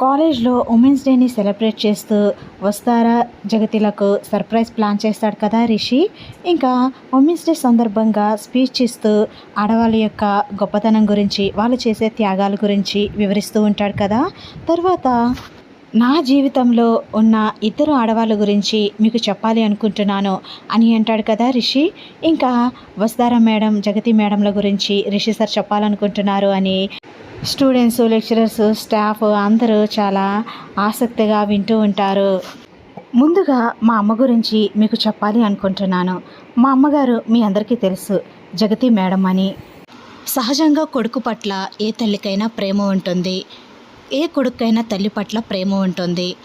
కాలేజ్లో ఉమెన్స్ డేని సెలబ్రేట్ చేస్తూ వస్తారా? జగతిలకు సర్ప్రైజ్ ప్లాన్ చేస్తాడు కదా రిషి. ఇంకా ఉమెన్స్ డే సందర్భంగా స్పీచ్ ఇస్తూ ఆడవాళ్ళ యొక్క గొప్పతనం గురించి వాళ్ళు చేసే త్యాగాల గురించి వివరిస్తూ ఉంటాడు కదా. తర్వాత నా జీవితంలో ఉన్న ఇద్దరు ఆడవాళ్ళ గురించి మీకు చెప్పాలి అనుకుంటున్నాను అని అంటాడు కదా రిషి. ఇంకా వస్తారా మేడం జగతి మేడంల గురించి రిషి సార్ చెప్పాలనుకుంటున్నారు అని స్టూడెంట్స్ లెక్చరర్స్ స్టాఫ్ అందరూ చాలా ఆసక్తిగా వింటూ ఉంటారు. ముందుగా మా అమ్మ గురించి మీకు చెప్పాలి అనుకుంటున్నాను. మా అమ్మగారు మీ అందరికీ తెలుసు జగతి మేడం అని. సహజంగా కొడుకు పట్ల ఏ తల్లికైనా ప్రేమ ఉంటుంది. ఏ కొడుకైనా తల్లి పట్ల ప్రేమ ఉంటుంది.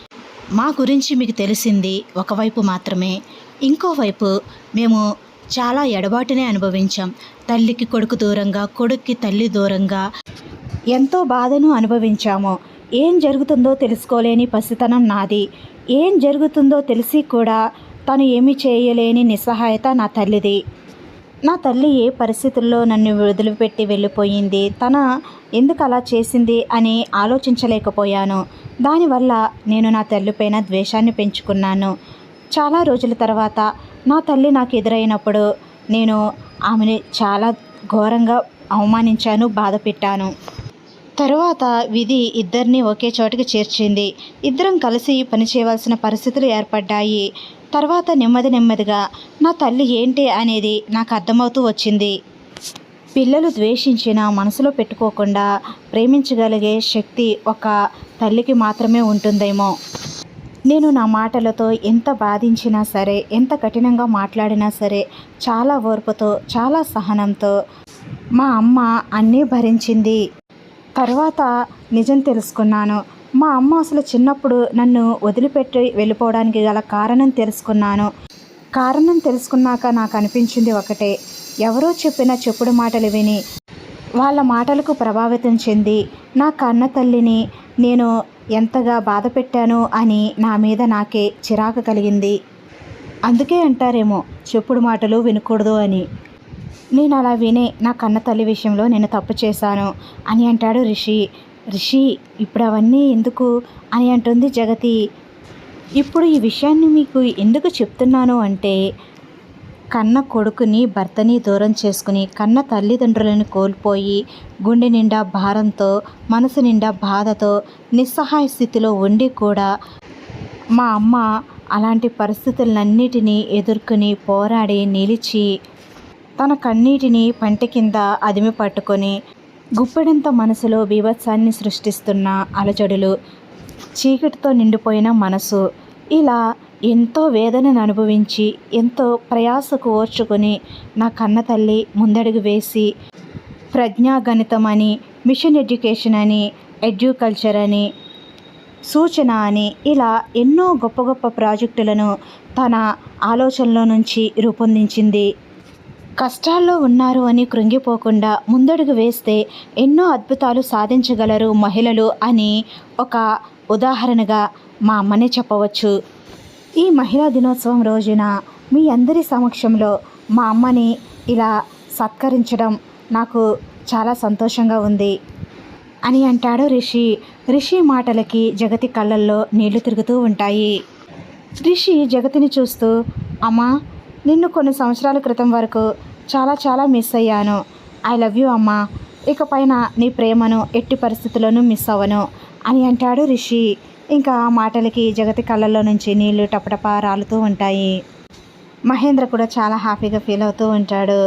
మా గురించి మీకు తెలిసింది ఒకవైపు మాత్రమే. ఇంకోవైపు మేము చాలా ఎడబాటునే అనుభవించాం. తల్లికి కొడుకు దూరంగా కొడుక్కి తల్లి దూరంగా ఎంతో బాధను అనుభవించాము. ఏం జరుగుతుందో తెలుసుకోలేని పసితనం నాది. ఏం జరుగుతుందో తెలిసి కూడా తను ఏమీ చేయలేని నిస్సహాయత నా తల్లిది. నా తల్లి ఏ పరిస్థితుల్లో నన్ను వదిలిపెట్టి వెళ్ళిపోయింది? తన ఎందుకు అలా చేసింది అని ఆలోచించలేకపోయాను. దానివల్ల నేను నా తల్లిపైన ద్వేషాన్ని పెంచుకున్నాను. చాలా రోజుల తర్వాత నా తల్లి నాకు ఎదురైనప్పుడు నేను ఆమెని చాలా ఘోరంగా అవమానించాను బాధ పెట్టాను. తరువాత విధి ఇద్దరిని ఒకే చోటకి చేర్చింది. ఇద్దరం కలిసి పనిచేయవలసిన పరిస్థితులు ఏర్పడ్డాయి. తర్వాత నెమ్మది నెమ్మదిగా నా తల్లి ఏంటి అనేది నాకు అర్థమవుతూ వచ్చింది. పిల్లలు ద్వేషించిన మనసులో పెట్టుకోకుండా ప్రేమించగలిగే శక్తి ఒక తల్లికి మాత్రమే ఉంటుందేమో. నేను నా మాటలతో ఎంత బాధించినా సరే ఎంత కఠినంగా మాట్లాడినా సరే చాలా ఓర్పుతో చాలా సహనంతో మా అమ్మ అన్నీ భరించింది. తర్వాత నిజం తెలుసుకున్నాను. మా అమ్మ అసలు చిన్నప్పుడు నన్ను వదిలిపెట్టి వెళ్ళిపోవడానికి గల కారణం తెలుసుకున్నాను. కారణం తెలుసుకున్నాక నాకు అనిపించింది ఒకటే. ఎవరో చెప్పిన చెప్పుడు మాటలు విని వాళ్ళ మాటలకు ప్రభావితం చెంది నా కన్న తల్లిని నేను ఎంతగా బాధ పెట్టాను అని నా మీద నాకే చిరాకు కలిగింది. అందుకే అంటారేమో చెప్పుడు మాటలు వినకూడదు అని. నేను అలా వినే నా కన్న తల్లి విషయంలో నేను తప్పు చేశాను అని అంటాడు రిషి. రిషి ఇప్పుడు అవన్నీ ఎందుకు అని అంటుంది జగతి. ఇప్పుడు ఈ విషయాన్ని మీకు ఎందుకు చెప్తున్నాను అంటే కన్న కొడుకుని భర్తని దూరం చేసుకుని కన్న తల్లిదండ్రులను కోల్పోయి గుండె నిండా భారంతో మనసు నిండా బాధతో నిస్సహాయ స్థితిలో ఉండి కూడా మా అమ్మ అలాంటి పరిస్థితులన్నిటినీ ఎదుర్కొని పోరాడి నిలిచి తన కన్నీటిని పంట కింద అదిమి పట్టుకొని గుప్పెడంత మనసులో బీభత్సాన్ని సృష్టిస్తున్న అలజడులు చీకటితో నిండిపోయిన మనసు ఇలా ఎంతో వేదనను అనుభవించి ఎంతో ప్రయాసకు ఓర్చుకొని నా కన్న తల్లి ముందడుగు వేసి ప్రజ్ఞాగణితం అని మిషన్ ఎడ్యుకేషన్ అని ఎడ్యుకల్చర్ అని సూచన అని ఇలా ఎన్నో గొప్ప గొప్ప ప్రాజెక్టులను తన ఆలోచనలో నుంచి రూపొందించింది. కష్టాల్లో ఉన్నారు అని కృంగిపోకుండా ముందడుగు వేస్తే ఎన్నో అద్భుతాలు సాధించగలరు మహిళలు అని ఒక ఉదాహరణగా మా అమ్మనే చెప్పవచ్చు. ఈ మహిళా దినోత్సవం రోజున మీ అందరి సమక్షంలో మా అమ్మని ఇలా సత్కరించడం నాకు చాలా సంతోషంగా ఉంది. అని అంటాడు రిషి. రిషి మాటలకి జగతి కళ్ళల్లో నీళ్ళు తిరుగుతూ ఉంటాయి. రిషి జగతిని చూస్తూ అమ్మా నిన్ను కొన్ని సంవత్సరాల క్రితం వరకు చాలా చాలా మిస్ అయ్యాను. ఐ లవ్ యూ అమ్మా. ఇకపైన నీ ప్రేమను ఎట్టి పరిస్థితుల్లోనూ మిస్ అవ్వను అని అంటాడు రిషి. ఇంకా ఆ మాటలకి జగతి కళ్ళల్లో నుంచి నీళ్ళు టపటప రాలుతూ ఉంటాయి. మహేంద్ర కూడా చాలా హ్యాపీగా ఫీల్ అవుతూ ఉంటాడు.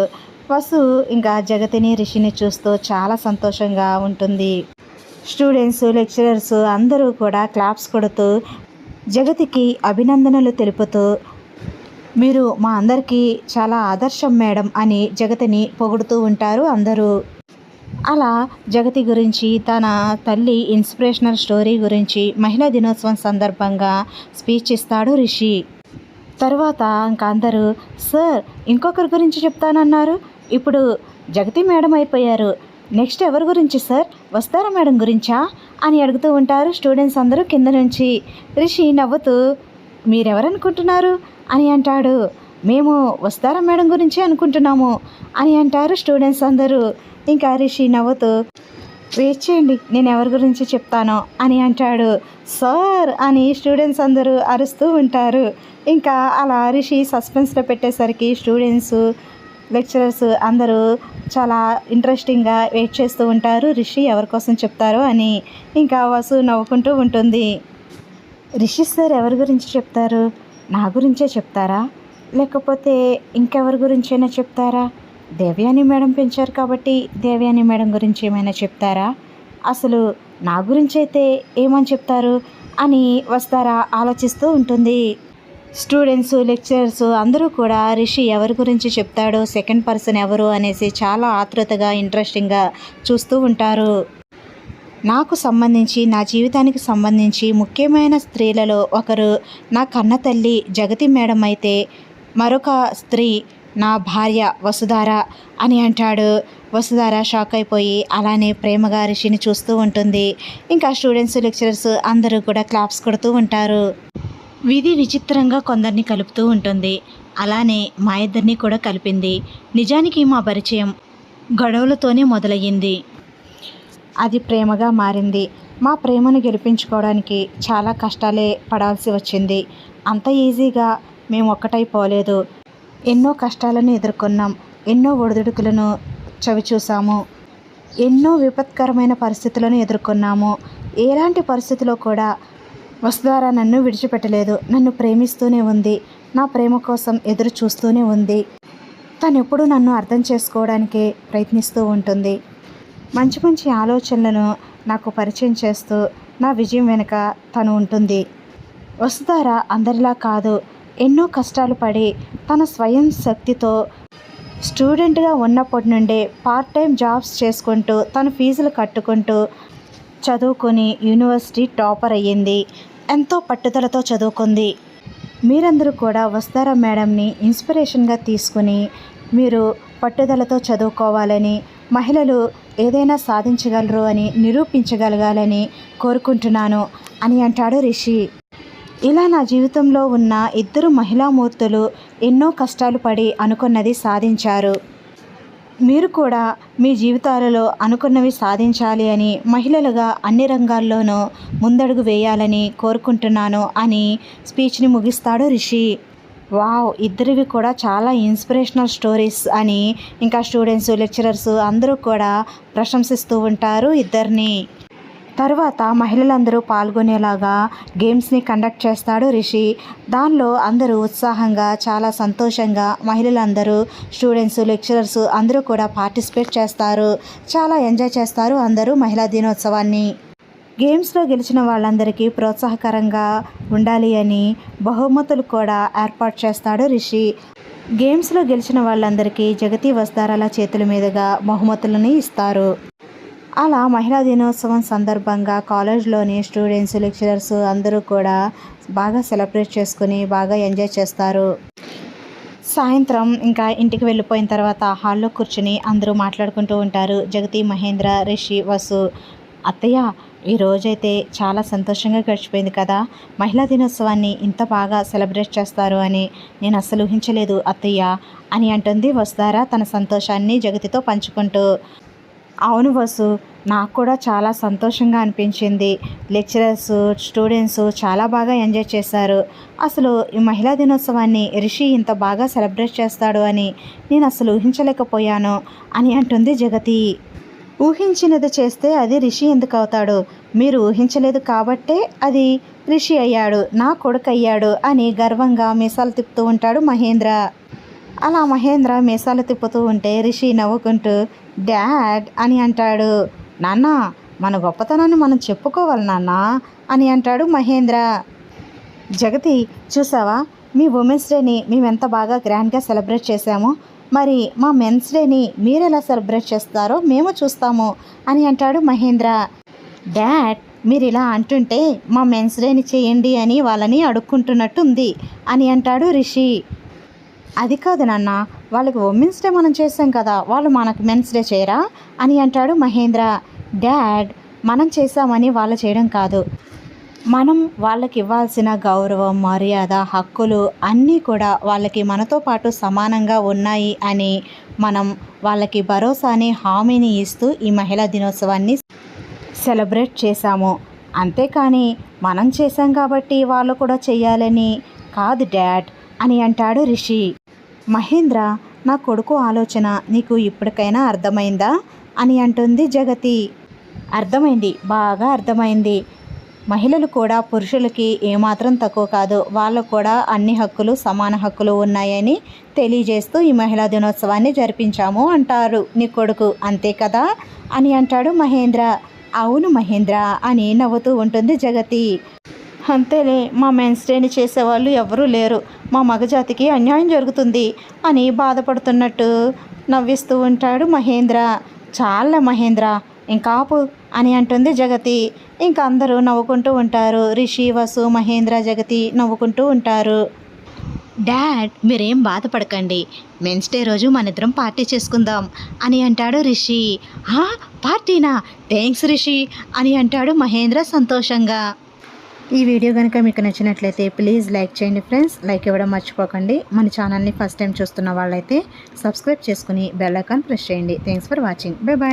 వసు ఇంకా జగతిని రిషిని చూస్తూ చాలా సంతోషంగా ఉంటుంది. స్టూడెంట్స్ లెక్చరర్స్ అందరూ కూడా క్లాప్స్ కొడుతూ జగతికి అభినందనలు తెలుపుతూ మీరు మా అందరికీ చాలా ఆదర్శం మేడం అని జగతిని పొగుడుతూ ఉంటారు అందరూ. అలా జగతి గురించి తన తల్లి ఇన్స్పిరేషనల్ స్టోరీ గురించి మహిళా దినోత్సవం సందర్భంగా స్పీచ్ ఇస్తాడు రిషి. తర్వాత ఇంకా అందరూ సార్ ఇంకొకరి గురించి చెప్తానన్నారు. ఇప్పుడు జగతి మేడం అయిపోయారు. నెక్స్ట్ ఎవరి గురించి సార్? వస్తారా మేడం గురించా? అని అడుగుతూ ఉంటారు స్టూడెంట్స్ అందరూ కింద నుంచి. రిషి నవ్వుతూ మీరెవరనుకుంటున్నారు? అని అంటాడు. మేము వస్తారా మేడం గురించి అనుకుంటున్నాము అని అంటారు స్టూడెంట్స్ అందరూ. ఇంకా రిషి నవ్వుతూ వెయిట్ చేయండి నేను ఎవరి గురించి చెప్తానో అని అంటాడు. సార్ అని స్టూడెంట్స్ అందరూ అరుస్తూ ఉంటారు. ఇంకా అలా రిషి సస్పెన్స్లో పెట్టేసరికి స్టూడెంట్స్ లెక్చరర్స్ అందరూ చాలా ఇంట్రెస్టింగ్గా వెయిట్ చేస్తూ ఉంటారు. రిషి ఎవరి కోసం చెప్తారో అని ఇంకా వసు నవ్వుకుంటూ ఉంటుంది. రిషి సార్ ఎవరి గురించి చెప్తారు? నా గురించే చెప్తారా? లేకపోతే ఇంకెవరి గురించైనా చెప్తారా? దేవయాని మేడం పెంచారు కాబట్టి దేవయాని మేడం గురించి ఏమైనా చెప్తారా? అసలు నా గురించి అయితే ఏమని చెప్తారు? అని వస్తారా ఆలోచిస్తూ ఉంటుంది. స్టూడెంట్స్ లెక్చరర్స్ అందరూ కూడా రిషి ఎవరి గురించి చెప్తాడో సెకండ్ పర్సన్ ఎవరు అనేసి చాలా ఆతృతగా ఇంట్రెస్టింగ్గా చూస్తూ ఉంటారు. నాకు సంబంధించి నా జీవితానికి సంబంధించి ముఖ్యమైన స్త్రీలలో ఒకరు నా కన్న తల్లి జగతి మేడం అయితే మరొక స్త్రీ నా భార్య వసుధార అని అంటాడు. వసుధార షాక్ అయిపోయి అలానే ప్రేమగా రిషిని చూస్తూ ఉంటుంది. ఇంకా స్టూడెంట్స్ లెక్చరర్స్ అందరూ కూడా క్లాప్స్ కొడుతూ ఉంటారు. విధి విచిత్రంగా కొందరిని కలుపుతూ ఉంటుంది. అలానే మా ఇద్దరిని కూడా కలిపింది. నిజానికి మా పరిచయం గొడవలతోనే మొదలయ్యింది. అది ప్రేమగా మారింది. మా ప్రేమను గెలిపించుకోవడానికి చాలా కష్టాలే పడాల్సి వచ్చింది. అంత ఈజీగా మేము ఒక్కటైపోలేదు. ఎన్నో కష్టాలను ఎదుర్కొన్నాం. ఎన్నో ఒడిదుడుకులను చవిచూసాము. ఎన్నో విపత్కరమైన పరిస్థితులను ఎదుర్కొన్నాము. ఎలాంటి పరిస్థితిలో కూడా వసుధార నన్ను విడిచిపెట్టలేదు. నన్ను ప్రేమిస్తూనే ఉంది. నా ప్రేమ కోసం ఎదురు చూస్తూనే ఉంది. తను ఎప్పుడూ నన్ను అర్థం చేసుకోవడానికి ప్రయత్నిస్తూ ఉంటుంది. మంచి మంచి ఆలోచనలను నాకు పరిచయం చేస్తూ నా విజయం వెనుక తను ఉంటుంది. వసుధార అందరిలా కాదు ఎన్నో కష్టాలు పడి తన స్వయం శక్తితో స్టూడెంట్గా ఉన్నప్పటి నుండే పార్ట్ టైం జాబ్స్ చేసుకుంటూ తన ఫీజులు కట్టుకుంటూ చదువుకొని యూనివర్సిటీ టాపర్ అయ్యింది. ఎంతో పట్టుదలతో చదువుకుంది. మీరందరూ కూడా వస్తారా మేడంని ఇన్స్పిరేషన్గా తీసుకుని మీరు పట్టుదలతో చదువుకోవాలని మహిళలు ఏదైనా సాధించగలరు అని నిరూపించగలగాలని కోరుకుంటున్నాను అని అంటాడు రిషి. ఇలా నా జీవితంలో ఉన్న ఇద్దరు మహిళామూర్తులు ఎన్నో కష్టాలు పడి అనుకున్నది సాధించారు. మీరు కూడా మీ జీవితాలలో అనుకున్నవి సాధించాలి అని మహిళలుగా అన్ని రంగాల్లోనూ ముందడుగు వేయాలని కోరుకుంటున్నాను అని స్పీచ్ని ముగిస్తాడు రిషి. వావ్ ఇద్దరివి కూడా చాలా ఇన్స్పిరేషనల్ స్టోరీస్ అని ఇంకా స్టూడెంట్స్ లెక్చరర్స్ అందరూ కూడా ప్రశంసిస్తూ ఉంటారు ఇద్దరిని. తర్వాత మహిళలందరూ పాల్గొనేలాగా గేమ్స్ని కండక్ట్ చేస్తాడు రిషి. దానిలో అందరూ ఉత్సాహంగా చాలా సంతోషంగా మహిళలందరూ స్టూడెంట్స్ లెక్చరర్స్ అందరూ కూడా పార్టిసిపేట్ చేస్తారు. చాలా ఎంజాయ్ చేస్తారు అందరూ మహిళా దినోత్సవాన్ని. గేమ్స్లో గెలిచిన వాళ్ళందరికీ ప్రోత్సాహకరంగా ఉండాలి అని బహుమతులు కూడా ఏర్పాటు చేస్తాడు రిషి. గేమ్స్లో గెలిచిన వాళ్ళందరికీ జగతి వస్తారాల చేతుల మీదుగా బహుమతులను ఇస్తారు. అలా మహిళా దినోత్సవం సందర్భంగా కాలేజ్లోని స్టూడెంట్స్ లెక్చరర్స్ అందరూ కూడా బాగా సెలబ్రేట్ చేసుకుని బాగా ఎంజాయ్ చేస్తారు. సాయంత్రం ఇంకా ఇంటికి వెళ్ళిపోయిన తర్వాత హాల్లో కూర్చుని అందరూ మాట్లాడుకుంటూ ఉంటారు జగతి మహేంద్ర రిషి వసు. అత్తయ్య ఈ రోజైతే చాలా సంతోషంగా గడిచిపోయింది కదా. మహిళా దినోత్సవాన్ని ఇంత బాగా సెలబ్రేట్ చేస్తారు అని నేను అస్సలు ఊహించలేదు అత్తయ్య అని అంటుంది వసుధార తన సంతోషాన్ని జగతితో పంచుకుంటూ. అవును వసు నాకు కూడా చాలా సంతోషంగా అనిపించింది. లెక్చరర్స్ స్టూడెంట్స్ చాలా బాగా ఎంజాయ్ చేశారు. అసలు ఈ మహిళా దినోత్సవాన్ని రిషి ఇంత బాగా సెలబ్రేట్ చేస్తాడు అని నేను అసలు ఊహించలేకపోయాను అని అంటుంది జగతి. ఊహించినది చేస్తే అది రిషి ఎందుకు అవుతాడు? మీరు ఊహించలేదు కాబట్టే అది రిషి అయ్యాడు నా కొడుకు అయ్యాడు అని గర్వంగా మీసాలు తిప్పుతూ ఉంటాడు మహేంద్ర. అలా మహేంద్ర మీసాలు తిప్పుతూ ఉంటే రిషి నవ్వుకుంటూ డాడ్ అని అంటాడు. నాన్న మన గొప్పతనాన్ని మనం చెప్పుకోవాలి నాన్న అని అంటాడు మహేంద్ర. జగతి చూసావా? మీ ఉమెన్స్ డేని మేము ఎంత బాగా గ్రాండ్గా సెలబ్రేట్ చేశామో. మరి మా మెన్స్ డేని మీరు ఎలా సెలబ్రేట్ చేస్తారో మేము చూస్తాము అని అంటాడు మహేంద్ర. డాడ్ మీరు ఇలా అంటుంటే మా మెన్స్ డేని చేయండి అని వాళ్ళని అడుక్కుంటున్నట్టుంది అని అంటాడు రిషి. అది కాదు నాన్న వాళ్ళకి ఉమెన్స్ డే మనం చేసాం కదా వాళ్ళు మనకు మెన్స్ డే చేయరా? అని అంటాడు మహేంద్ర. డాడ్ మనం చేసామని వాళ్ళు చేయడం కాదు. మనం వాళ్ళకి ఇవ్వాల్సిన గౌరవం మర్యాద హక్కులు అన్నీ కూడా వాళ్ళకి మనతో పాటు సమానంగా ఉన్నాయి అని మనం వాళ్ళకి భరోసాని హామీని ఇస్తూ ఈ మహిళా దినోత్సవాన్ని సెలబ్రేట్ చేశాము. అంతేకాని మనం చేశాం కాబట్టి వాళ్ళు కూడా చేయాలని కాదు డాడ్ అని అంటాడు రిషి. మహేంద్ర నా కొడుకు ఆలోచన నీకు ఇప్పటికైనా అర్థమైందా? అని అంటుంది జగతి. అర్థమైంది బాగా అర్థమైంది. మహిళలు కూడా పురుషులకి ఏమాత్రం తక్కువ కాదు. వాళ్ళకు కూడా అన్ని హక్కులు సమాన హక్కులు ఉన్నాయని తెలియజేస్తూ ఈ మహిళా దినోత్సవాన్ని జరిపించాము అంటారు. నీ కొడుకు అంతే కదా? అని అంటాడు మహేంద్ర. అవును మహేంద్ర అని నవ్వుతూ ఉంటుంది జగతి. అంతేలే మా మెన్స్ డేని చేసేవాళ్ళు ఎవరూ లేరు. మా మగజాతికి అన్యాయం జరుగుతుంది అని బాధపడుతున్నట్టు నవ్విస్తూ ఉంటాడు మహేంద్ర. చాలా మహేంద్ర ఇంకాపు అని అంటుంది జగతి. ఇంకా అందరూ నవ్వుకుంటూ ఉంటారు. రిషి వసు మహేంద్ర జగతి నవ్వుకుంటూ ఉంటారు. డాడ్ మీరేం బాధపడకండి. మెన్స్ డే రోజు మన ఇద్దరం పార్టీ చేసుకుందాం అని అంటాడు రిషి. "హా? పార్టీనా? థ్యాంక్స్ రిషి అని అంటాడు మహేంద్ర సంతోషంగా. ఈ వీడియో కనుక మీకు నచ్చినట్లయితే ప్లీజ్ లైక్ చేయండి ఫ్రెండ్స్. లైక్ ఇవ్వడం మర్చిపోకండి. మన ఛానల్ని ఫస్ట్ టైం చూస్తున్న వాళ్ళైతే సబ్స్క్రైబ్ చేసుకుని బెల్ ఐకాన్ ప్రెస్ చేయండి. Thanks for watching. Bye bye.